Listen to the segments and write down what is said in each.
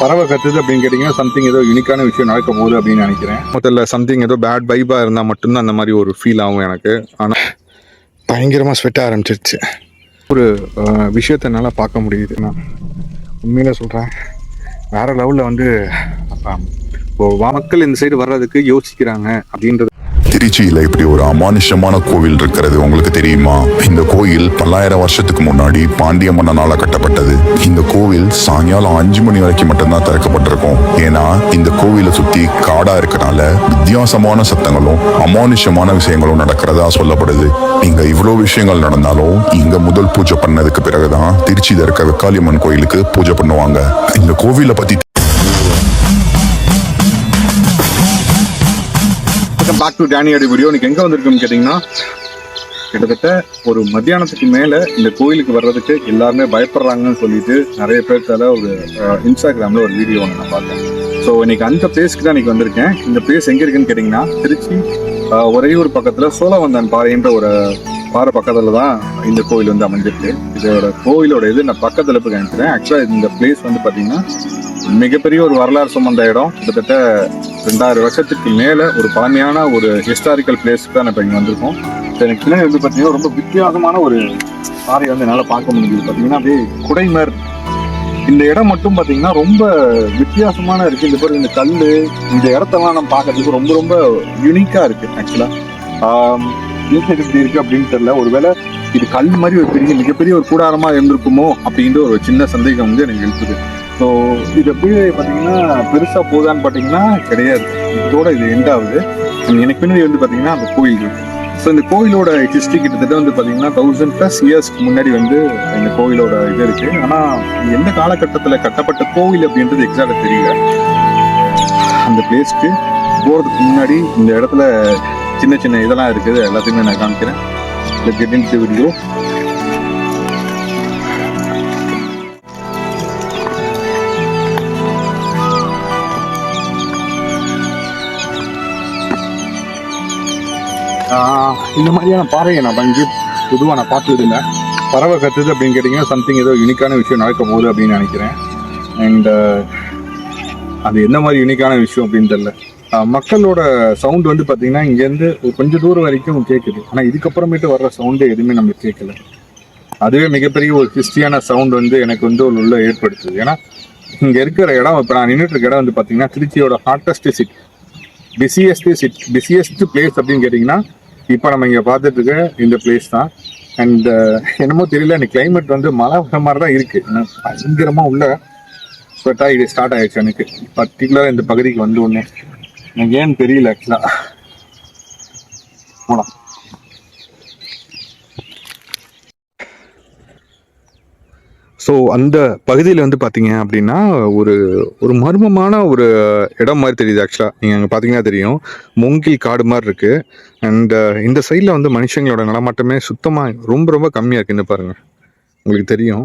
பறவை கத்துது அப்படின்னு கேட்டிங்கன்னா சம்திங் ஏதோ யூனிக்கான விஷயம் நடக்க போகுது அப்படின்னு நினைக்கிறேன். மொத்தத்தில் சம்திங் ஏதோ பேட் வைபாக இருந்தால் மட்டும்தான் அந்த மாதிரி ஒரு ஃபீல் ஆகும் எனக்கு. ஆனால் பயங்கரமாக ஸ்வெட்ட ஆரம்பிச்சிருச்சு. ஒரு விஷயத்தை என்னால் பார்க்க முடியுது. நான் உண்மையில சொல்கிறேன் வேற லெவலில் வந்து இப்போ மக்கள் இந்த சைடு வர்றதுக்கு யோசிக்கிறாங்க அப்படின்றது திருச்சியில இப்படி ஒரு அமானுஷமான கோவில் இருக்கிறது உங்களுக்கு தெரியுமா? இந்த கோயில் பல்லாயிரம் வருஷத்துக்கு முன்னாடி பாண்டிய மன்னனால கட்டப்பட்டது. இந்த கோவில் சாயங்காலம் அஞ்சு மணி வரைக்கும் மட்டும்தான் திறக்கப்பட்டிருக்கும். ஏன்னா இந்த கோவிலை சுத்தி காடா இருக்கனால வித்தியாசமான சத்தங்களும் அமானுஷமான விஷயங்களும் நடக்கிறதா சொல்லப்படுது. இங்க இவ்வளவு விஷயங்கள் நடந்தாலும் இங்க முதல் பூஜை பண்ணதுக்கு பிறகுதான் திருச்சியில இருக்க வெக்காளியம்மன் கோயிலுக்கு பூஜை பண்ணுவாங்க. இந்த கோவிலை பத்தி பேக் டு அடி வீடியோ இன்னைக்கு எங்கே வந்திருக்குன்னு கேட்டிங்கன்னா கிட்டத்தட்ட ஒரு மத்தியானத்துக்கு மேலே இந்த கோயிலுக்கு வர்றதுக்கு எல்லாருமே பயப்படுறாங்கன்னு சொல்லிட்டு நிறைய பேர்த்தால ஒரு இன்ஸ்டாகிராமில் ஒரு வீடியோ ஒன்று நான் பார்த்தேன். ஸோ இன்னைக்கு அந்த பிளேஸ்க்கு தான் இன்னைக்கு வந்திருக்கேன். இந்த பிளேஸ் எங்கே இருக்குன்னு கேட்டிங்கன்னா திருச்சி அஹ், ஒரையூர் பக்கத்தில் சோழவந்தான் பாறைன்ற ஒரு பாறை பக்கத்தில் தான் இந்த கோயில் வந்து அமைஞ்சிருக்கு. இதோட கோயிலோட இது நான் பக்கத்தில் போய் காமிக்கிறேன். ஆக்சுவலாக இந்த பிளேஸ் வந்து பார்த்தீங்கன்னா மிகப்பெரிய ஒரு வரலாறு சுமந்த இடம். கிட்டத்தட்ட ரெண்டாயிரம் வருஷத்துக்கு மேலே ஒரு பழமையான ஒரு ஹிஸ்டாரிக்கல் பிளேஸ்க்கு தான் இப்போ இங்கே வந்திருக்கோம். எனக்கு கிளை வந்து பார்த்தீங்கன்னா ரொம்ப வித்தியாசமான ஒரு பாறை வந்து என்னால் பார்க்க முடியுது பார்த்தீங்கன்னா அப்படியே குடைமர். இந்த இடம் மட்டும் பார்த்தீங்கன்னா ரொம்ப வித்தியாசமான இருக்கு. இந்த பேர் இந்த கல் இந்த இடத்தெல்லாம் நம்ம பார்க்கறதுக்கு ரொம்ப ரொம்ப யூனிக்காக இருக்கு ஆக்சுவலாக யூனிக் எப்படி இருக்கு அப்படின்னு தெரியல. ஒருவேளை இது கல் மாதிரி ஒரு பெரிய மிகப்பெரிய ஒரு கூடாரமாக இருந்திருக்குமோ அப்படின்ற ஒரு சின்ன சந்தேகம் வந்து எனக்கு இருக்குது. ஸோ இது அப்படியே பார்த்தீங்கன்னா பெருசாக போதான்னு பார்த்தீங்கன்னா கிடையாது. இதோட இது எண்ட் ஆகுது. எனக்கு பின்னாடி வந்து பார்த்தீங்கன்னா அந்த கோயில் இருக்கு. ஸோ இந்த கோயிலோட ஹிஸ்ட்ரி கிட்டத்தட்ட வந்து பார்த்தீங்கன்னா தௌசண்ட் ப்ளஸ் இயர்ஸ்க்கு முன்னாடி வந்து இந்த கோயிலோட இது இருக்கு. ஆனால் எந்த காலகட்டத்தில் கட்டப்பட்ட கோவில் அப்படின்றது எக்ஸாக்டாக தெரியல. அந்த பிளேஸ்க்கு போகிறதுக்கு முன்னாடி இந்த இடத்துல சின்ன சின்ன இதெல்லாம் இருக்குது. எல்லாத்தையுமே நான் காமிக்கிறேன். இந்த கெட்டின் வீடியோ இந்த மாதிரியான பாறையை நான் வந்து பொதுவாக நான் பார்த்தது இல்லை பறவை கற்றுது அப்படின்னு கேட்டிங்கன்னா சம்திங் ஏதோ யூனிக்கான விஷயம் நடக்க போகுது அப்படின்னு நினைக்கிறேன். அண்ட் uh, அது என்ன மாதிரி யூனிக்கான விஷயம் அப்படின்னு தெரில மக்களோட சவுண்ட் வந்து பார்த்தீங்கன்னா இங்கேருந்து ஒரு கொஞ்சம் தூரம் வரைக்கும் கேட்குது ஆனால் இதுக்கப்புறமேட்டு வர்ற சவுண்டு எதுவுமே நம்மளுக்கு கேட்கல அதுவே மிகப்பெரிய ஒரு ஹிஸ்டியான சவுண்ட் வந்து எனக்கு வந்து ஒரு உள்ள ஏற்படுத்துது. ஏன்னா இங்கே இருக்கிற இடம் இப்போ நான் நின்றுட்டு இருக்க இடம் வந்து பார்த்தீங்கன்னா திருச்சியோட hottest city busiest city busiest place அப்படின்னு கேட்டிங்கன்னா இப்போ நம்ம இங்கே பார்த்துட்டு இருக்க இந்த பிளேஸ் தான். அண்ட் uh, என்னமோ தெரியல இந்த கிளைமேட் வந்து மழை வர மாதிரி தான் இருக்கு. பயங்கரமாக உள்ள ஸ்வெட்டாக இது ஸ்டார்ட் ஆயிடுச்சு எனக்கு. பர்டிகுலராக இந்த பகுதிக்கு வந்து ஒன்று எனக்கு ஏன்னு தெரியல ஆக்சுவலாக போலாம். ஸோ அந்த பகுதியில் வந்து பார்த்தீங்க அப்படின்னா ஒரு ஒரு மர்மமான ஒரு இடம் மாதிரி தெரியுது ஆக்சுவலாக நீங்கள் அங்கே பார்த்தீங்கன்னா தெரியும். மூங்கில் காடு மாதிரி இருக்குது அண்ட் uh, இந்த சைடில் வந்து மனுஷங்களோட நடமாட்டமே சுத்தமாக ரொம்ப ரொம்ப கம்மியாக இருக்குன்னு பாருங்கள் உங்களுக்கு தெரியும்.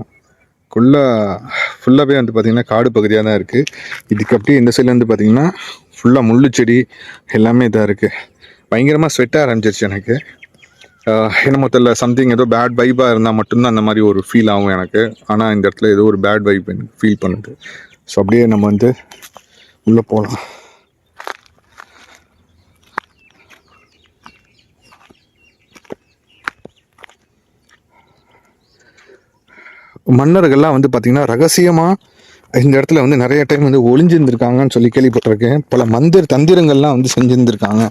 ஃபுல்லாக ஃபுல்லாகவே வந்து பார்த்திங்கன்னா காடு பகுதியாக தான் இருக்குது இதுக்கு அப்படியே இந்த சைடில் வந்து பார்த்திங்கன்னா ஃபுல்லாக முள்ளு செடி எல்லாமே இதாக இருக்குது பயங்கரமாக ஸ்வெட்டாக ஆரம்பிச்சிருச்சு எனக்கு. என்னமோ தெரியல. சம்திங் ஏதோ பேட் வைப்பாக இருந்தால் மட்டும்தான் அந்த மாதிரி ஒரு ஃபீல் ஆகும் எனக்கு. ஆனால் இந்த இடத்துல ஏதோ ஒரு பேட் வைப் எனக்கு ஃபீல் பண்ணுது. ஸோ அப்படியே நம்ம வந்து உள்ளே போகலாம் மன்னர்கள்லாம் வந்து பார்த்திங்கன்னா ரகசியமாக இந்த இடத்துல வந்து நிறைய டைம் வந்து ஒளிஞ்சிருந்துருக்காங்கன்னு சொல்லி கேள்விப்பட்டிருக்கேன். பல மந்திர தந்திரங்கள்லாம் வந்து செஞ்சிருந்திருக்காங்க.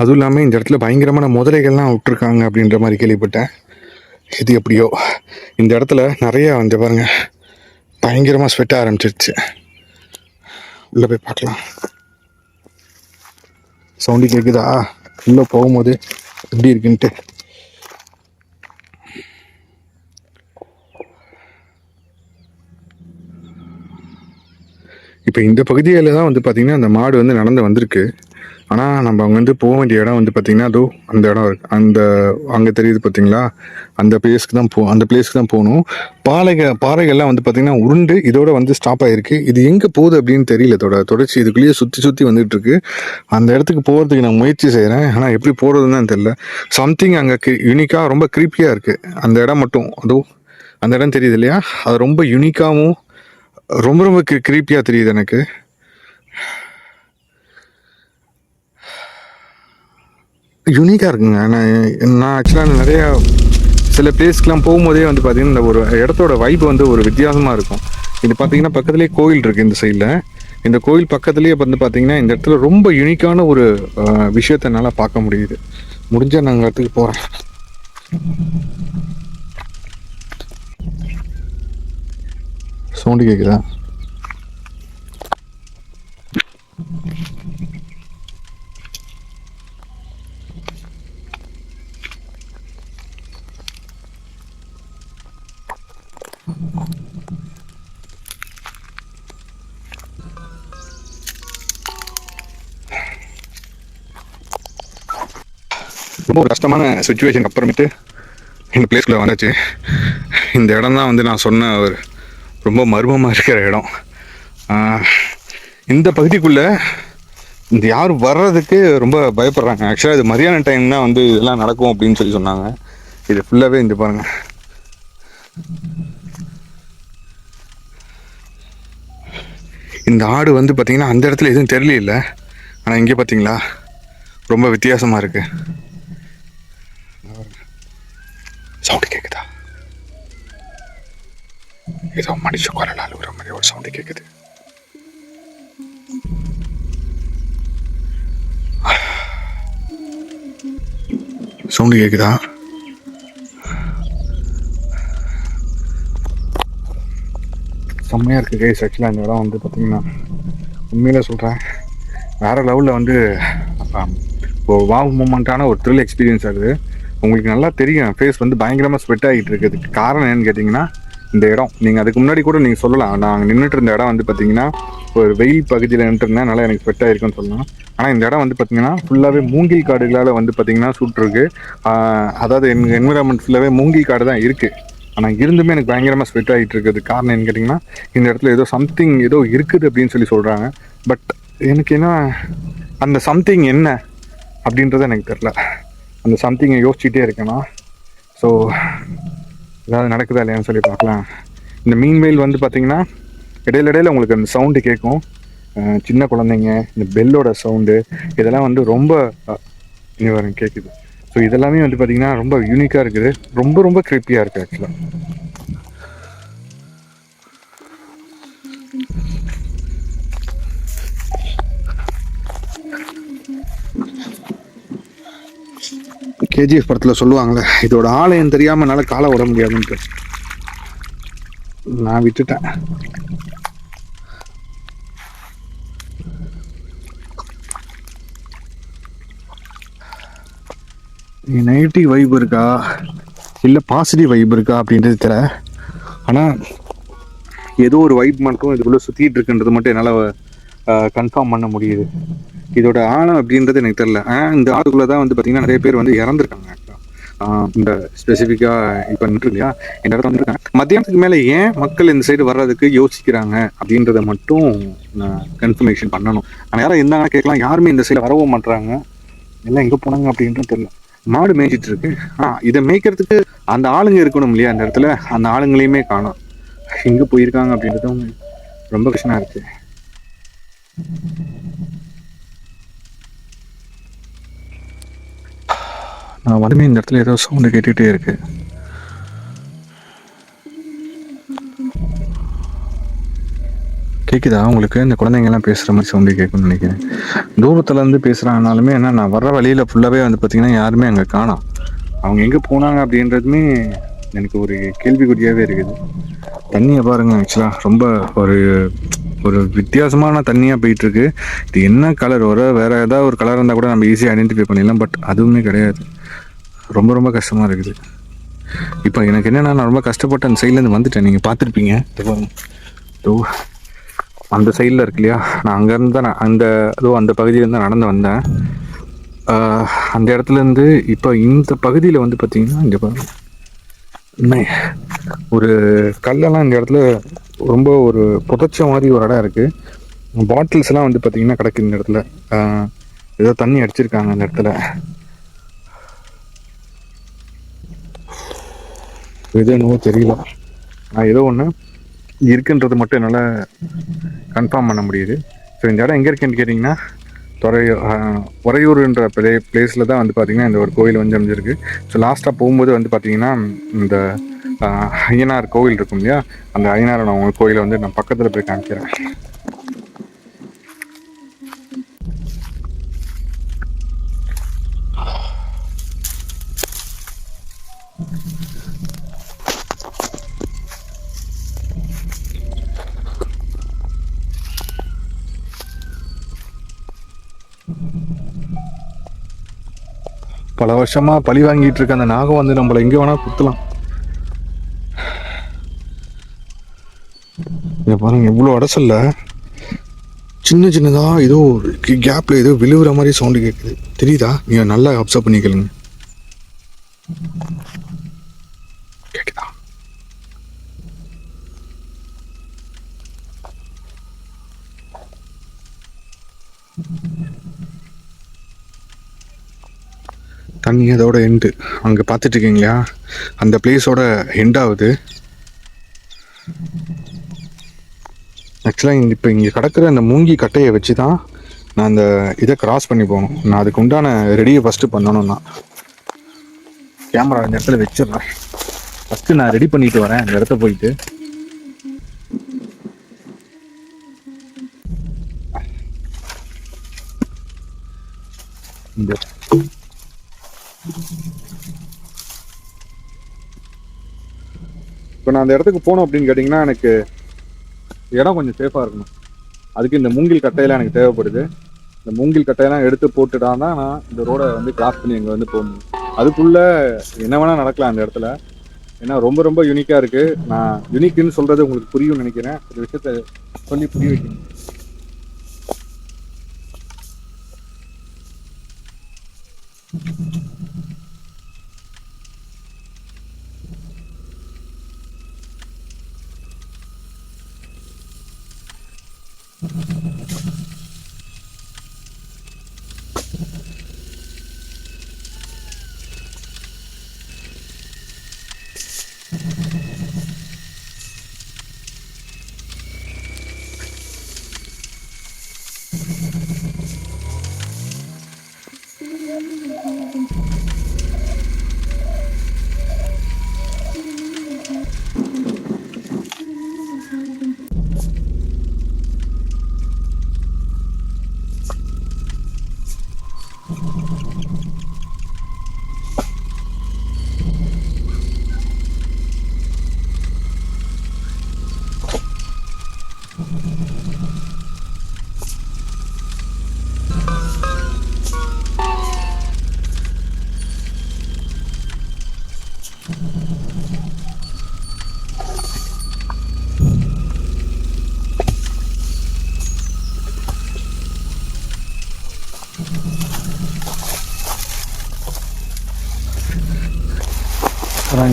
அதுவும் இல்லாமல் இந்த இடத்துல பயங்கரமான முதலைகள்லாம் விட்டுருக்காங்க அப்படின்ற மாதிரி கேள்விப்பட்டேன். இது எப்படியோ. இந்த இடத்துல நிறையா வந்து பாருங்கள் பயங்கரமாக ஸ்வெட்ட ஆரம்பிச்சிருச்சு. உள்ளே போய் பார்க்கலாம். சவுண்டு கேட்குதா உள்ளே போகும்போது எப்படி இருக்குன்ட்டு. இப்போ இந்த பகுதியில் தான் வந்து பார்த்திங்கன்னா அந்த மாடு வந்து நடந்து வந்திருக்கு. ஆனால் நம்ம அங்கே வந்து போக வேண்டிய இடம் வந்து பார்த்திங்கன்னா அதோ அந்த இடம் இருக்குது அந்த அங்கே தெரியுது பார்த்தீங்களா அந்த பிளேஸ்க்கு தான் போ அந்த பிளேஸ்க்கு தான் போகணும். பாறைகள் பாறைகள்லாம் வந்து பார்த்திங்கன்னா உருண்டு இதோட வந்து ஸ்டாப் ஆகிருக்கு இது எங்கே போகுது அப்படின்னு தெரியல. இதோட தொடர்ச்சி இதுக்குள்ளேயே சுற்றி சுற்றி வந்துட்டு இருக்கு அந்த இடத்துக்கு போகிறதுக்கு நான் முயற்சி செய்கிறேன் ஆனால் எப்படி போகிறதுன்னு தான் தெரியல. சம்திங் அங்கே யூனிக்காக ரொம்ப க்ரீப்பியாக இருக்குது அந்த இடம் மட்டும் அதோ அந்த இடம் தெரியுது இல்லையா? அது ரொம்ப யூனிக்காகவும் ரொம்ப ரொம்ப க்ரீப்பியாக தெரியுது எனக்கு. யூனிக்காக இருக்குங்க. நான் நான் ஆக்சுவலாக நிறைய சில பிளேஸ்க்கெலாம் போகும்போதே வந்து பார்த்தீங்கன்னா இந்த ஒரு இடத்தோட வைப் வந்து ஒரு வித்தியாசமாக இருக்கும். இது பார்த்தீங்கன்னா பக்கத்துலேயே கோயில் இருக்குது இந்த சைடில் இந்த கோயில் பக்கத்துலேயே வந்து பார்த்தீங்கன்னா இந்த இடத்துல ரொம்ப யூனிக்கான ஒரு அஹ், விஷயத்தை என்னால் பார்க்க முடியுது. முடிஞ்சால் நாங்கள் இடத்துக்கு போகிறேன் சவுண்டு கேட்குதா ரொம்ப ஒரு கஷ்டமான சுச்சுவேஷனுக்கு அப்புறமேட்டு இந்த பிளேஸ்க்குள்ளே வந்துச்சு. இந்த இடம் தான் வந்து நான் சொன்ன ஒரு ரொம்ப மர்மமாக இருக்கிற இடம். இந்த பகுதிக்குள்ளே இந்த யார் வர்றதுக்கு ரொம்ப பயப்படுறாங்க. ஆக்சுவலாக இது மதியான டைம் தான் வந்து இதெல்லாம் நடக்கும் அப்படின்னு சொல்லி சொன்னாங்க. இது ஃபுல்லாகவே இந்த பாருங்கள் இந்த ஆடு வந்து பார்த்திங்கன்னா அந்த இடத்துல எதுவும் தெரியல ஆனால் இங்கே பார்த்தீங்களா ரொம்ப வித்தியாசமாக இருக்குது சவுண்டு கேட்குதா ஏதோ மனுஷ குரல் அழுகுற மாதிரி ஒரு சவுண்டு கேட்குது சவுண்டு கேட்குதா செம்மையாக இருக்குது கைஸ் ஆக்சுவலாக இந்த இடம் வந்து பார்த்தீங்கன்னா உண்மையில சொல்கிறேன் வேறு லெவலில் வந்து ஆம், இப்போ வாவ் மூமெண்ட்டான ஒரு த்ரில் எக்ஸ்பீரியன்ஸ் ஆகுது. உங்களுக்கு நல்லா தெரியும். ஃபேஸ் வந்து பயங்கரமாக ஸ்வெட் ஆகிட்டு இருக்குது. காரணம் என்னன்னு கேட்டிங்கன்னா இந்த இடம். நீங்கள் அதுக்கு முன்னாடி கூட நீங்கள் சொல்லலாம். நாங்கள் நின்றுட்டு இருந்த இடம் வந்து பார்த்தீங்கன்னா ஒரு வெயில் பகுதியில் நின்றுருந்தேன் நல்லா எனக்கு ஸ்வெட் ஆகிருக்குன்னு சொல்லலாம். ஆனால் இந்த இடம் வந்து பார்த்தீங்கன்னா ஃபுல்லாகவே மூங்கில் காடுகளால் வந்து பார்த்தீங்கன்னா சுட்டுருக்கு அதாவது எங்கள் என்விரான்மெண்ட் ஃபுல்லாகவே மூங்கில் காடு தான் இருக்குது ஆனால் இருந்துமே எனக்கு பயங்கரமாக ஸ்வெட் ஆகிட்டு இருக்குது. காரணம் என்னன்னு கேட்டிங்கன்னா இந்த இடத்துல ஏதோ சம்திங் ஏதோ இருக்குது அப்படின்னு சொல்லி சொல்கிறாங்க பட் எனக்கு என்ன அந்த சம்திங் என்ன அப்படின்றது எனக்கு தெரில அந்த சம்திங்கை யோசிச்சுட்டே இருக்கேனா? ஸோ ஏதாவது நடக்குதா இல்லையான்னு சொல்லி பார்க்கலாம். இந்த மீன் மெயில் வந்து பார்த்தீங்கன்னா இடையில இடையில உங்களுக்கு அந்த சவுண்டு கேட்கும். சின்ன குழந்தைங்க இந்த பெல்லோட சவுண்டு இதெல்லாம் வந்து ரொம்ப வரும் கேட்குது ஸோ இதெல்லாமே வந்து பார்த்தீங்கன்னா ரொம்ப யூனிக்காக இருக்குது. ரொம்ப ரொம்ப கிரிப்பியாக இருக்குது ஆக்சுவலாக கேஜிஎஃப் படத்தில் சொல்லுவாங்களே இதோட ஆலயம் தெரியாமல் என்னால் காலை விட முடியாதுன்ட்டு. நான் விட்டுட்டேன். நெகட்டிவ் வைப் இருக்கா? இல்லை பாசிட்டிவ் வைப் இருக்கா அப்படின்றது தெரியல. ஆனால் ஏதோ ஒரு வைப் மட்டும் இதுக்குள்ளே சுற்றிட்டு இருக்குன்றது மட்டும் என்னால் கன்ஃபார்ம் பண்ண முடியுது. இதோட ஆழம் அப்படின்றது எனக்கு தெரியல. இந்த ஆறுக்குள்ளே தான் வந்து பார்த்திங்கன்னா நிறைய பேர் வந்து இறந்துருக்காங்க. இந்த ஸ்பெசிஃபிக்காக இப்போ நின்று இல்லையா? இந்த இடத்துல வந்துருக்காங்க மத்தியானத்துக்கு மேலே ஏன் மக்கள் இந்த சைடு வர்றதுக்கு யோசிக்கிறாங்க அப்படின்றத மட்டும் நான் கன்ஃபர்மேஷன் பண்ணணும். ஆனால் யாரும் இருந்தாங்கன்னா கேட்கலாம். யாருமே இந்த சைடு வரவும் மாட்டுறாங்க எல்லாம் எங்கே போனாங்க அப்படின்றது தெரியல. மாடு மேய்ச்சிட்டு இருக்கு. ஆ இதை மேய்க்கிறதுக்கு அந்த ஆளுங்க இருக்கணும் இல்லையா அந்த இடத்துல? அந்த ஆளுங்களையுமே காணும். எங்கே போயிருக்காங்க அப்படின்றதும் ரொம்ப கஷ்டமாக இருக்குது நான் இந்த இடத்துல ஏதோ சவுண்டு கேட்டுகிட்டே இருக்கு. கேட்குதா உங்களுக்கு இந்த குழந்தைங்கலாம் பேசுகிற மாதிரி சவுண்டு கேட்கும்னு நினைக்கிறேன். தூரத்துலேருந்து பேசுகிறாங்கனாலுமே என்ன நான் வர்ற வழியில் ஃபுல்லாகவே வந்து பார்த்திங்கன்னா யாருமே அங்கே காணோம் அவங்க எங்கே போனாங்க அப்படின்றதுமே எனக்கு ஒரு கேள்விக்குறியாகவே இருக்குது. தண்ணியை பாருங்க ஆக்சுவலாக ரொம்ப ஒரு ஒரு வித்தியாசமான தண்ணியாக போயிட்டுருக்கு. இது என்ன கலர் வர வேறு ஏதாவது ஒரு கலர் இருந்தால் கூட நம்ம ஈஸியாக ஐடென்டிஃபை பண்ணிடலாம் பட் அதுவுமே கிடையாது. ரொம்ப ரொம்ப கஷ்டமாக இருக்குது. இப்போ எனக்கு என்னென்னா நான் ரொம்ப கஷ்டப்பட்டு அந்த சைட்லேருந்து வந்துட்டேன். நீங்கள் பார்த்துருப்பீங்க. இதோ அந்த சைடில் இருக்கு இல்லையா? நான் அங்கேருந்து தான் நான் அந்த அதோ அந்த பகுதியிலேருந்து தான் நடந்து வந்தேன். அந்த இடத்துலேருந்து இப்போ இந்த பகுதியில் வந்து பார்த்தீங்கன்னா இங்கே பாருங்க. என்ன, ஒரு கல்லெல்லாம் இந்த இடத்துல ரொம்ப ஒரு புதைச்ச மாதிரி ஒரு இடம் இருக்குது பாட்டில்ஸ்லாம் வந்து பார்த்தீங்கன்னா கிடக்கு இந்த இடத்துல. ஏதோ தண்ணி அடிச்சிருக்காங்க அந்த இடத்துல. இது என்னவோ தெரியல. நான் ஏதோ ஒன்று இருக்குன்றது மட்டும் என்னால் கன்ஃபார்ம் பண்ண முடியுது. ஸோ இந்த இடம் எங்கே இருக்குன்னு கேட்டிங்கன்னா துறையூர் உறையூர்ன்ற பிளே பிளேஸில் தான் வந்து பார்த்திங்கன்னா இந்த ஒரு கோயில் வந்து அமைஞ்சிருக்கு. ஸோ லாஸ்ட்டாக போகும்போது வந்து பார்த்திங்கன்னா இந்த ஐயனார் கோவில் இருக்கும் இல்லையா? அந்த ஐயனார் நான் உங்கள் கோயிலை வந்து நான் பக்கத்தில் போய் காமிக்கிறேன். பல வருஷமாக பழி வாங்கிட்டு இருக்க அந்த நாகம் வந்து நம்மளை எங்கே வேணால் குத்தலாம். இங்கே பாருங்க இவ்வளோ அடைசல்ல சின்ன சின்னதாக ஏதோ ஒரு ஏதோ விழுவுற மாதிரி சவுண்டு கேட்குது தெரியுதா? நீங்கள் நல்லா அப்சர்வ் பண்ணிக்கலுங்க. இதோட எண்டு அங்கே பார்த்துட்டு இருக்கீங்களா அந்த பிளேஸோட எண்ட் ஆகுது. ஆக்சுவலாக இப்போ இங்கே கிடக்கிற அந்த மூங்கி கட்டையை வச்சு தான் நான் அந்த இதை கிராஸ் பண்ணி போகணும். நான் அதுக்கு உண்டான ரெடியை ஃபஸ்ட்டு பண்ணணும் நான் கேமரா இந்த இடத்துல வச்சிடுறேன். ஃபஸ்ட்டு நான் ரெடி பண்ணிட்டு வரேன். அந்த இடத்த போயிட்டு. இந்த இப்போ நான் அந்த இடத்துக்கு போகணும் அப்படின்னு கேட்டிங்கன்னா எனக்கு இடம் கொஞ்சம் சேஃபாக இருக்கணும். அதுக்கு இந்த மூங்கில் கட்டையெல்லாம் எனக்கு தேவைப்படுது. இந்த மூங்கில் கட்டையெல்லாம் எடுத்து போட்டுட்டா தான் நான் இந்த ரோடை வந்து கிராஸ் பண்ணி அங்கே வந்து போகணும். அதுக்குள்ளே என்ன வேணால் நடக்கலாம் அந்த இடத்துல. ஏன்னா ரொம்ப ரொம்ப யூனிக்காக இருக்குது நான் யூனிக்குன்னு சொல்கிறது உங்களுக்கு புரியும்னு நினைக்கிறேன். ஒரு விஷயத்த சொல்லி புரிய வைக்கணும். நான்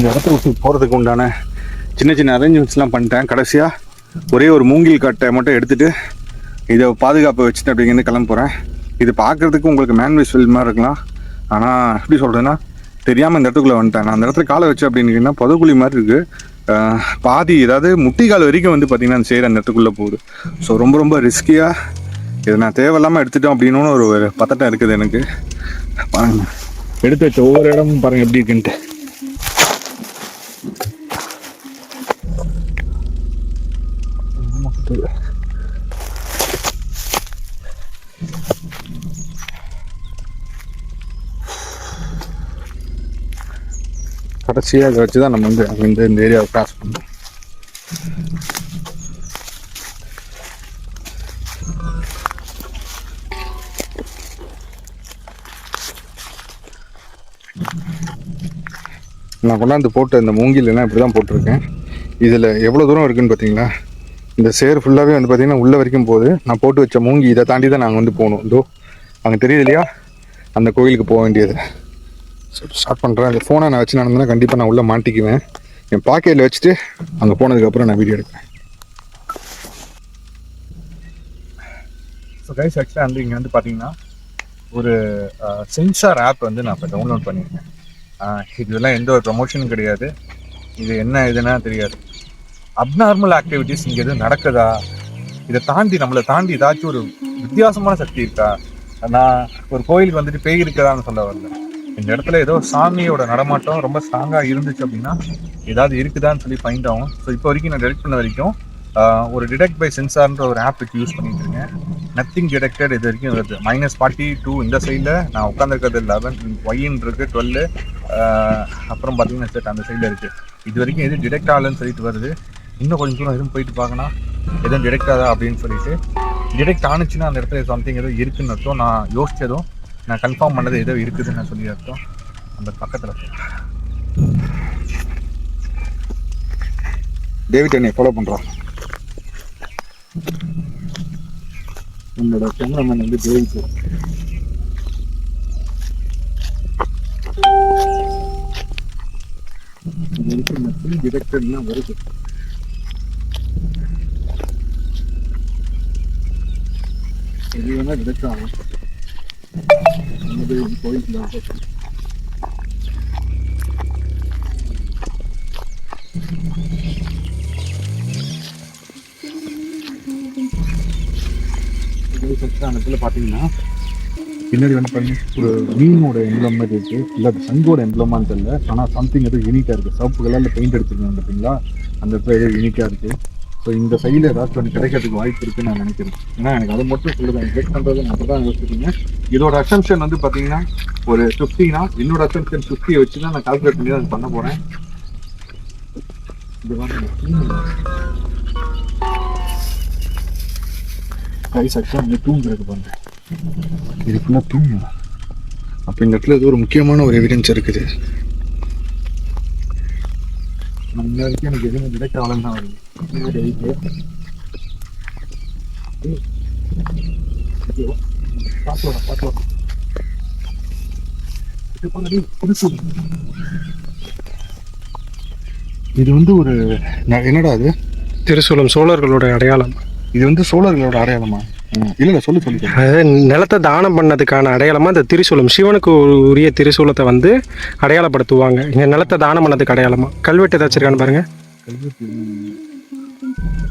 இந்த இடத்த விட்டு போகிறதுக்கு உண்டான சின்ன சின்ன அரேஞ்ச்மெண்ட்ஸ்லாம் பண்ணிட்டேன். கடைசியாக ஒரே ஒரு மூங்கில் கட்டை மட்டும் எடுத்துகிட்டு இதை பாதுகாப்பு வச்சுட்டு அப்படிங்கிறது கிளம்ப போகிறேன் இது பார்க்குறதுக்கு உங்களுக்கு மேன்வேஸ் விஷுவல் மாதிரி இருக்கலாம். ஆனால் எப்படி சொல்கிறதுன்னா தெரியாமல் இந்த இடத்துக்குள்ளே வந்துட்டேன். நான் அந்த இடத்துல காலை வச்சு அப்படின்னா புதகுழி மாதிரி இருக்குது பாதி ஏதாவது முட்டி கால் வரைக்கும் வந்து பார்த்திங்கன்னா அந்த சேர் அந்த இடத்துக்குள்ளே போகுது. ஸோ ரொம்ப ரொம்ப ரிஸ்கியாக இதை நான் தேவையில்லாமல் எடுத்துட்டோம் அப்படின்னு ஒரு ஒரு பதட்டம் இருக்குது எனக்கு. பாருங்க. எடுத்து வச்ச ஒவ்வொரு இடமும் பாருங்கள் எப்படி இருக்குன்ட்டு. கடைசியாக வச்சு தான் நம்ம வந்து அங்கே இந்த இந்த ஏரியாவை கிராஸ் பண்ணோம் நான் கொண்டாந்து போட்ட இந்த மூங்கிலெல்லாம் இப்படி தான் போட்டிருக்கேன். இதில் எவ்வளோ தூரம் இருக்குதுன்னு பார்த்தீங்களா இந்த சேர் ஃபுல்லாகவே வந்து பார்த்திங்கன்னா உள்ள வரைக்கும் போகுது. நான் போட்டு வச்ச மூங்கி இதை தாண்டி தான் நாங்கள் வந்து போகணும். இதோ அங்கே தெரியுது இல்லையா? அந்த கோயிலுக்கு போக வேண்டியது. ஸ்டார்ட் பண்ணுறேன் அந்த ஃபோனை நான் வச்சு நடந்தேன்னா கண்டிப்பாக நான் உள்ளே மாட்டிக்குவேன். என் பாக்கெட்டில் வச்சுட்டு அங்கே போனதுக்கப்புறம் நான் வீடியோ எடுப்பேன். ஸோ கைஸ் ஆக்சுவலாக வந்து இங்கே வந்து பார்த்தீங்கன்னா ஒரு சென்சார் ஆப் வந்து நான் இப்போ டவுன்லோட் பண்ணியிருக்கேன். இதெல்லாம் எந்த ஒரு ப்ரமோஷனும் கிடையாது. இது என்ன இதுன்னா தெரியாது. அப்நார்மல் ஆக்டிவிட்டிஸ் இங்கே எதுவும் நடக்குதா? இதை தாண்டி நம்மளை தாண்டி ஏதாச்சும் ஒரு வித்தியாசமான சக்தி இருக்கா? நான் ஒரு கோயிலுக்கு வந்துட்டு பேய் இருக்குதான்னு சொல்ல வரல. இந்த இடத்துல ஏதோ சாமியோட நடமாட்டம் ரொம்ப ஸ்ட்ராங்காக இருந்துச்சு அப்படின்னா ஏதாவது இருக்குதான்னு சொல்லி ஃபைண்ட் ஆகும். ஸோ இப்போ வரைக்கும் நான் டெடெக்ட் பண்ண வரைக்கும் ஒரு டிடெக்ட் பை சென்சார்ன்ற ஒரு ஆப் யூஸ் பண்ணிட்டு இருக்கேன். நத்திங் டிடெக்டட் இது வரைக்கும் வருது. மைனஸ் ஃபார்ட்டி டூ இந்த சைடில் நான் உட்காந்துருக்கிறது லெவன் ஒயின் இருக்குது டுவெல் அப்புறம் பார்த்தீங்கன்னா செட் அந்த சைடில் இருக்குது இது வரைக்கும் எதுவும் டிடெக்ட் ஆகலன்னு சொல்லிட்டு வருது. இன்னும் கொஞ்சம் தூரம் எதுவும் போயிட்டு பார்க்கலாம் எதுவும் டிடெக்ட் ஆகுதா அப்படின்னு சொல்லிட்டு. டிடெக்ட் ஆனிச்சுன்னா அந்த இடத்துல சம்திங் எதுவும் இருக்குன்னு அர்த்தம். நான் யோசிச்சதும் நான் கன்ஃபார்ம் பண்ணது ஏதோ இருக்குதுன்னு நான் சொல்லி அர்த்தம் அந்த பக்கத்தில் டேவிட் என்னை ஃபாலோ பண்ணுறான் என்னோட கேமராமேன் வந்து டேவிட். டிடெக்டட்லாம் வருது இது வேணா டிடெக்ட் ஆகும் அந்த இடத்துல பார்த்தீங்கன்னா பின்னாடி வந்து பார்த்தீங்கன்னா ஒரு மீனோட எம்ப்ளம் மாதிரி இருக்கு. இல்லை அது சங்கோட எம்ப்ளமான்னு தெரியல. ஆனால் சம்திங் ஏதோ யூனிக்காக இருக்குது சிவப்பு கலரில் பெயிண்ட் அடிச்சிருக்காங்க பார்த்தீங்களா அந்த இடத்துல ஏதோ யூனிக்காக இருக்குது ஸோ இந்த சைடில் ஏதாச்சும் ஒன்று கிடைக்கிறதுக்கு வாய்ப்பு இருக்குன்னு நான் நினைக்கிறேன். ஏன்னா எனக்கு அதை மட்டும் சொல்லுவேன் செக் பண்ணுறது நான் தான் யோசிச்சிருக்கீங்க இதோட அசம்ஷன் வந்து பார்த்தீங்கன்னா ஒரு ஃபிஃப்டினா என்னோட அசம்ஷன் ஃபிஃப்டியை வச்சு தான் நான் கால்குலேட் பண்ணி தான் பண்ண போகிறேன் இது வந்து கைஸ் ஆக்சுவலாக இங்கே தூங்குறது பண்ணுறேன் இது ஃபுல்லாக தூங்கும் அப்போ இந்த இடத்துல ஏதோ ஒரு முக்கியமான ஒரு எவிடன்ஸ் இருக்குது. வரைக்கும் எனக்கு எதுவும் டிடெக்ட் ஆகலன்னு தான் வருது. இது வந்து ஒரு என்னடா அது திருசூலம் சோழர்களோட அடையாளம். இது வந்து சோழர்களோட அடையாளமா? இல்ல சொல்லு சொல்லு நிலத்தை தானம் பண்ணதுக்கான அடையாளமா? இந்த திரிசூலம் சிவனுக்கு உரிய திரிசூலத்தை வந்து அடையாளப்படுத்துவாங்க. இங்க நிலத்தை தானம் பண்ணதுக்கு அடையாளமா? கல்வெட்டு ஏதாச்சும் இருக்கான்னு பாருங்க.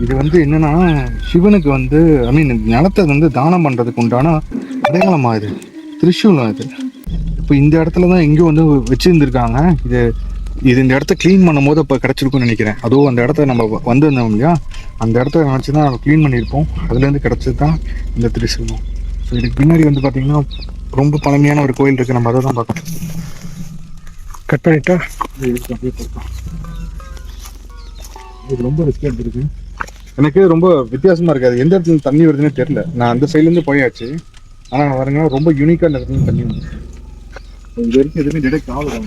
இது வந்து என்னன்னா சிவனுக்கு வந்து ஐ மீன் நிலத்தை வந்து தானம் பண்றதுக்கு உண்டான அடையாளமா இது. திரிசூலம் இது. இப்போ இந்த இடத்துல தான் எங்கேயோ வந்து வச்சிருந்துருக்காங்க. இது இது இந்த இடத்த க்ளீன் பண்ணும்போது அப்போ கிடச்சிருக்கும்னு நினைக்கிறேன். அதுவும் அந்த இடத்த நம்ம வந்திருந்தோம் இல்லையா? அந்த இடத்த நினச்சி தான் நம்ம க்ளீன் பண்ணியிருப்போம். அதுலேருந்து கிடச்சது தான் இந்த திரிசூலம். ஸோ இதுக்கு பின்னாடி வந்து பார்த்தீங்கன்னா ரொம்ப பழமையான ஒரு கோயில் இருக்குது நம்ம அதை தான் பார்க்கணும். கட் பண்ணிட்டா இது அப்படியே பார்க்கலாம். இது ரொம்ப ரிஸ்க் எடுத்துருக்கு எனக்கு ரொம்ப வித்தியாசமா இருக்காது எந்த இடத்துல தண்ணி வருதுன்னு தெரியல. நான் அந்த சைட்ல இருந்து போயாச்சு. ஆனா வரங்க ரொம்ப யூனிக்கா அந்த இடத்துல தண்ணி வந்து இது வரைக்கும் எதுவுமே டிடெக்ட் ஆகல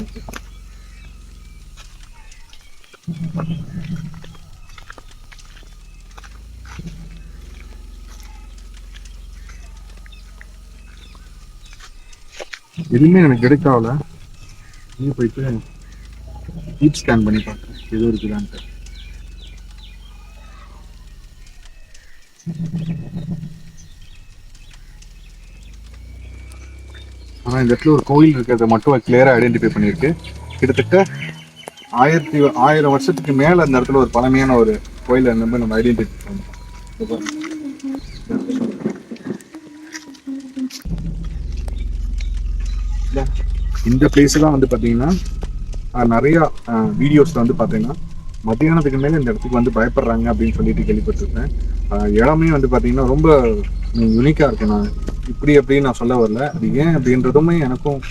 எதுவுமே எனக்கு டிடெக்ட் ஆகல நீ போயிட்டு டீப் ஸ்கேன் பண்ணி பார்க்குறேன் எதுவும் இருக்குதான்ட்டு ஆனால் இந்த இடத்துல ஒரு கோயில் இருக்கிறத மட்டும் கிளியராக ஐடென்டிஃபை பண்ணியிருக்கு. கிட்டத்தட்ட ஆயிரத்தி ஆயிரம் வருஷத்துக்கு மேலே அந்த இடத்துல ஒரு பழமையான ஒரு கோயில் அந்த மாதிரி நம்ம ஐடென்டிஃபை பண்ணோம் இந்த பிளேஸ் வந்து பார்த்தீங்கன்னா நிறையா நிறைய வீடியோஸ்ல வந்து பார்த்தீங்கன்னா மத்தியானத்துக்கு மேலே இந்த இடத்துக்கு வந்து பயப்படுறாங்க அப்படின்னு சொல்லிட்டு கேள்விப்பட்டிருக்கேன். இடமே வந்து பார்த்தீங்கன்னா ரொம்ப யூனிக்காக இருக்கு. நான் இப்படி அப்படின்னு நான் சொல்ல வரல. அது ஏன் அப்படின்றதுமே எனக்கும்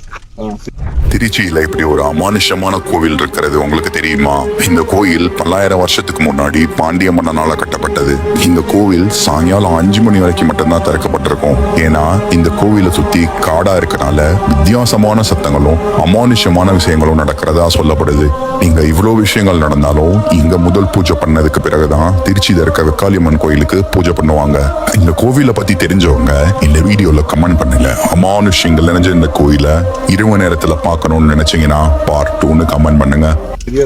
திருச்சியில இப்படி ஒரு அமானுஷமான கோவில் இருக்கிறது உங்களுக்கு தெரியுமா? இந்த கோயில் பல்லாயிரம் வருஷத்துக்கு முன்னாடி பாண்டிய மன்னனால கட்டப்பட்டது. இந்த கோவில் சாயங்காலம் அஞ்சு மணி வரைக்கும் மட்டும்தான் திறக்கப்பட்டிருக்கும். ஏன்னா இந்த கோவிலை சுத்தி காடா இருக்கனால வித்தியாசமான சத்தங்களும் அமானுஷமான விஷயங்களும் நடக்கிறதா சொல்லப்படுது. இங்க இவ்வளவு விஷயங்கள் நடந்தாலும் இங்க முதல் பூஜை பண்ணதுக்கு பிறகுதான் திருச்சியில இருக்க வெக்காளியம்மன் கோயிலுக்கு பூஜை பண்ணுவாங்க. இந்த கோவிலை பத்தி தெரிஞ்சவங்க இந்த வீடியோல கமெண்ட் பண்ணல. அமானுஷங்கள் நினைஞ்ச இந்த கோயிலை இரவு நேரத்துல பார்க்கணும்னு நினைச்சீங்கன்னா பார்ட் டூன்னு கமெண்ட் பண்ணுங்க. தெரியா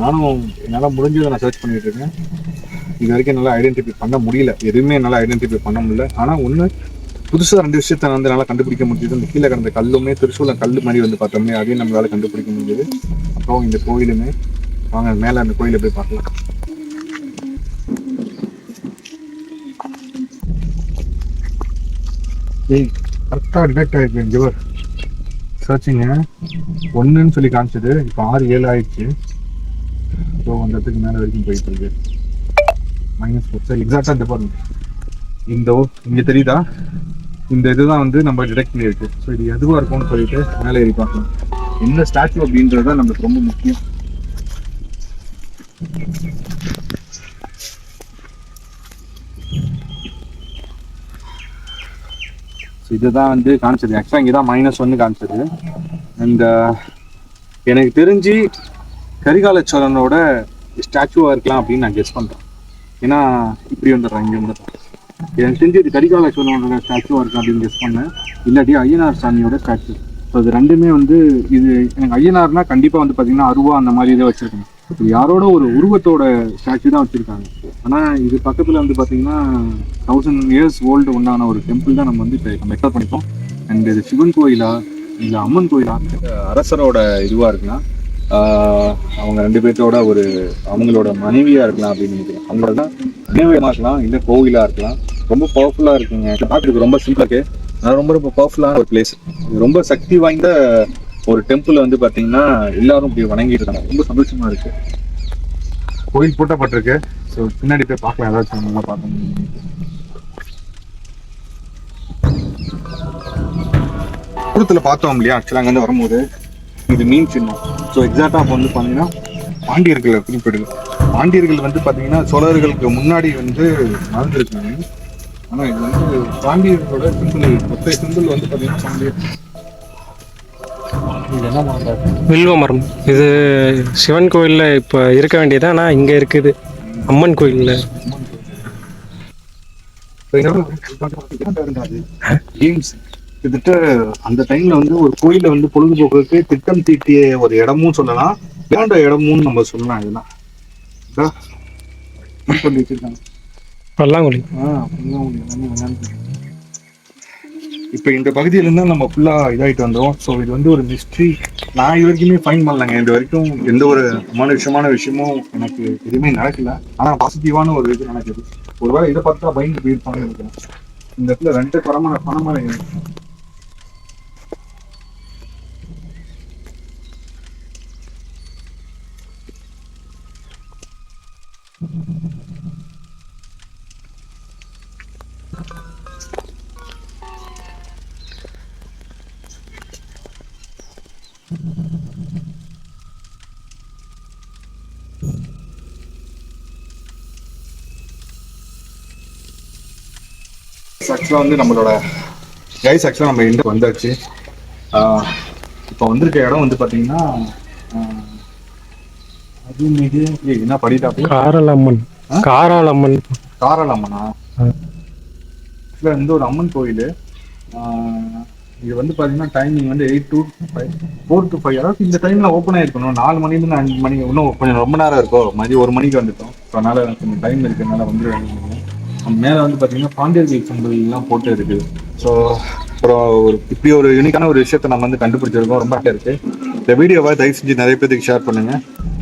நானும் என்னால் முடிஞ்சதை நான் சர்ச் பண்ணிட்டு இருக்கேன். இது வரைக்கும் என்னால் ஐடென்டிஃபை பண்ண முடியல. எதுவுமே என்னால் ஐடென்டிஃபை பண்ண முடியல. ஆனால் ஒன்று புதுசாக ரெண்டு விஷயத்த வந்து என்னால் கண்டுபிடிக்க முடிஞ்சது. இந்த கீழே கிடந்த கல்லுமே திருசூலம் கல் மாதிரி வந்து பார்த்தோம்னே அதையும் நம்மளால் கண்டுபிடிக்க முடிஞ்சது. அப்புறம் இந்த கோயிலுமே வாங்க மேலே அந்த கோயிலை போய் பார்க்கலாம். ஏய் கரெக்டாக டிடெக்ட் ஆயிருக்கு இங்கே சர்ச்சிங்க ஒன்றுன்னு சொல்லி காமிச்சது. இப்போ ஆறு ஏழு ஆயிடுச்சு. ஸோ அந்த இடத்துக்கு மேலே வரைக்கும் போயிட்டு இருக்கு. மைனஸ் ஃபோர் சார் எக்ஸாக்டாக இந்த பாருங்க இந்த ஓ இங்கே தெரியுதா? இந்த இதுதான் வந்து நம்ம டிடெக்ட் பண்ணியிருக்கு ஸோ இது எதுவாக இருக்கும்னு சொல்லிட்டு மேலே ஏறி பார்க்கலாம். என்ன ஸ்டாச்சு அப்படின்றது தான் நம்மளுக்கு ரொம்ப முக்கியம். So இதுதான் வந்து காமிச்சது. ஆக்சுவலாக இங்கே தான் மைனஸ் ஒன்று காமிச்சது. அண்ட் uh, எனக்கு தெரிஞ்சு கரிகாலசரனோட ஸ்டாச்சுவாக இருக்கலாம் அப்படின்னு நான் கெஸ் பண்ணுறேன் ஏன்னா இப்படி வந்துடுறேன் இங்கே வந்து எனக்கு தெரிஞ்சு இது கரிகால ஸ்டாச்சுவாக இருக்கும் அப்படின்னு கெஸ் பண்ணேன். இல்லாட்டி ஐயனார் சாமியோட ஸ்டாச்சு ஸோ அது ரெண்டுமே வந்து இது எனக்கு ஐயனார்னா கண்டிப்பாக வந்து பார்த்தீங்கன்னா அருவா அந்த மாதிரி இதை வச்சுருக்கணும். யாரோட ஒரு உருவத்தோட ஸ்டாச்சு தான் வச்சுருக்காங்க. ஆனால் இது பக்கத்தில் வந்து பார்த்தீங்கன்னா தௌசண்ட் இயர்ஸ் ஓல்டு உண்டான ஒரு டெம்பிள் தான் நம்ம வந்து இப்போ நம்ம பண்ணிப்போம் அண்ட் இது சிவன் கோயிலா இல்லை அம்மன் கோயிலா? அரசரோட இதுவாக இருக்குன்னா அவங்க ரெண்டு பேர்த்தோட ஒரு அவங்களோட மனைவியா இருக்கலாம் அப்படின்னு நினைக்கிறேன். அவங்களோட தான் நினைவகமா இருக்கலாம் இல்லை கோவிலா இருக்கலாம். ரொம்ப பவர்ஃபுல்லா இருக்குங்க. பார்க்கறதுக்கு ரொம்ப சிம்பிளா இருக்கு. ரொம்ப ரொம்ப பவர்ஃபுல்லான ஒரு பிளேஸ் ரொம்ப சக்தி வாய்ந்த ஒரு டெம்பிள் வந்து பாத்தீங்கன்னா எல்லாரும் இப்படி வணங்கிட்டு இருக்காங்க. ரொம்ப சந்தோஷமா இருக்கு. கோயில் பூட்டப்பட்டிருக்கு. ஸோ பின்னாடி போய் பார்க்கலாம். ஏதாச்சும் நல்லா பார்க்கணும் தூரத்தில் பார்த்தோம் இல்லையா? ஆக்சுவலாக அங்கேருந்து வரும்போது இது மீன் சின்னம். ஸோ எக்ஸாக்டாக அப்போ வந்து பார்த்தீங்கன்னா பாண்டியர்களை குறிப்பிடுது. பாண்டியர்கள் வந்து பார்த்தீங்கன்னா சோழர்களுக்கு முன்னாடி வந்து வாழ்ந்துருக்காங்க. ஆனால் இது வந்து பாண்டியர்களோட சிம்பிள் மொத்த சிம்பிள் வந்து பார்த்தீங்கன்னா பாண்டியர் வில்வ மரம். இது சிவன் கோயிலில் இப்போ இருக்க வேண்டியது ஆனால் இங்கே இருக்குது. அம்மன் கோயிலில். கேம்ஸ் கிட்டத்தட்ட அந்த டைம்ல வந்து ஒரு கோயில வந்து பொழுதுபோக்குக்கு திட்டம் தீட்டிய ஒரு இடமும் சொல்லலாம். விளையாண்ட இடமும் நம்ம சொல்லலாம் இதெல்லாம். இதா, இது பண்ணி வச்சிருக்காங்க? பல்லாங்குழி. ஆ, ஒரு எல்லாமே விளையாண்டு. இப்ப இந்த பகுதியில இருந்தா நம்ம ஃபுல்லா இதாயிட்டு வந்தோம். ஸோ இது வந்து ஒரு மிஸ்ட்ரி நான் இது வரைக்குமே ஃபைன் பண்ணலங்க. இது வரைக்கும் எந்த ஒரு அமானுஷமான விஷயமும் எனக்கு எதுவுமே நடக்கல. ஆனா பாசிட்டிவான ஒரு இது நடக்குது. ஒருவேளை இதை பார்த்தா பயந்து நினைக்கிறேன். இந்த இடத்துல ரெண்டு பரம பணமலை ஆக்சுவலாக வந்து நம்மளோட கைஸ் ஆக்சுவலாக நம்ம எந்த வந்தாச்சு. இப்போ வந்திருக்க இடம் வந்து பார்த்தீங்கன்னா அது மீது என்ன படிட்டாப்பு காரல் அம்மன் காரால் அம்மன் காரல் அம்மனா ஆ. ஆக்சுவலாக வந்து ஒரு அம்மன் கோயில். இது வந்து பார்த்தீங்கன்னா டைமிங் வந்து eight to five four to five அதாவது இந்த டைமில் ஓப்பன் ஆயிருக்கணும். நாலு மணிலேருந்து அஞ்சு மணி இன்னும் கொஞ்சம் ரொம்ப நேரம் இருக்கும். மதியம் ஒரு மணிக்கு வந்துட்டோம். ஸோ அதனால கொஞ்சம் டைம் இருக்கிறதுனால வந்துருவாங்க மேலே வந்து பார்த்தீங்கன்னா பாண்டியர்கள் சம்பள்லாம் போட்டு இருக்குது ஸோ அப்புறம் ஒரு இப்படி ஒரு யூனிக்கான ஒரு விஷயத்த நம்ம வந்து கண்டுபிடிச்சிருக்கோம். ரொம்ப ஹாப்பியாக இருக்கு. இந்த வீடியோவை தயவு செஞ்சு நிறைய பேருக்கு ஷேர் பண்ணுங்க.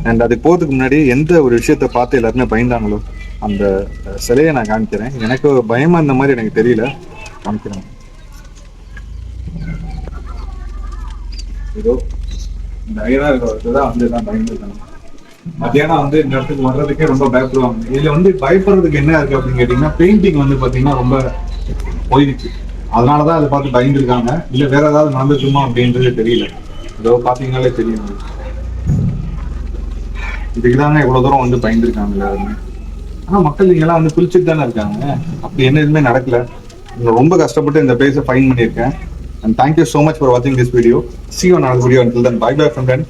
அண்ட் அதுக்கு போகிறதுக்கு முன்னாடி எந்த ஒரு விஷயத்த பார்த்து எல்லாருமே பயந்தாங்களோ அந்த சிலையை நான் காமிக்கிறேன். எனக்கு பயமா இந்த மாதிரி எனக்கு தெரியல. காமிக்கிறேன். ஏதோ இந்த ஐயனா தான் வந்து எல்லாம் பயந்துருக்காங்க. மத்தியானம் வந்து இந்த இடத்துக்கு வர்றதுக்கே ரொம்ப பயப்படுவாங்க. இதுல வந்து பயப்படுறதுக்கு என்ன இருக்கு அப்படின்னு கேட்டீங்கன்னா பெயிண்டிங் வந்து பாத்தீங்கன்னா ரொம்ப போயிடுச்சு. அதனாலதான் அதை பார்த்து பயந்துருக்காங்க. இல்ல வேற ஏதாவது நடந்துச்சுமா அப்படின்றது தெரியல. இதோ பாத்தீங்கன்னாலே தெரியும். இதுக்கு தாங்க தூரம் வந்து பயந்துருக்காங்க எல்லாருமே. ஆனா மக்கள் இங்கெல்லாம் வந்து குளிச்சுட்டு தானே இருக்காங்க. அப்படி என்ன எதுவுமே நடக்கல. ரொம்ப கஷ்டப்பட்டு இந்த பிளேஸை ஃபைன் பண்ணியிருக்கேன். And thank you so much for வாட்சிங் this video see one another video and then bye bye from then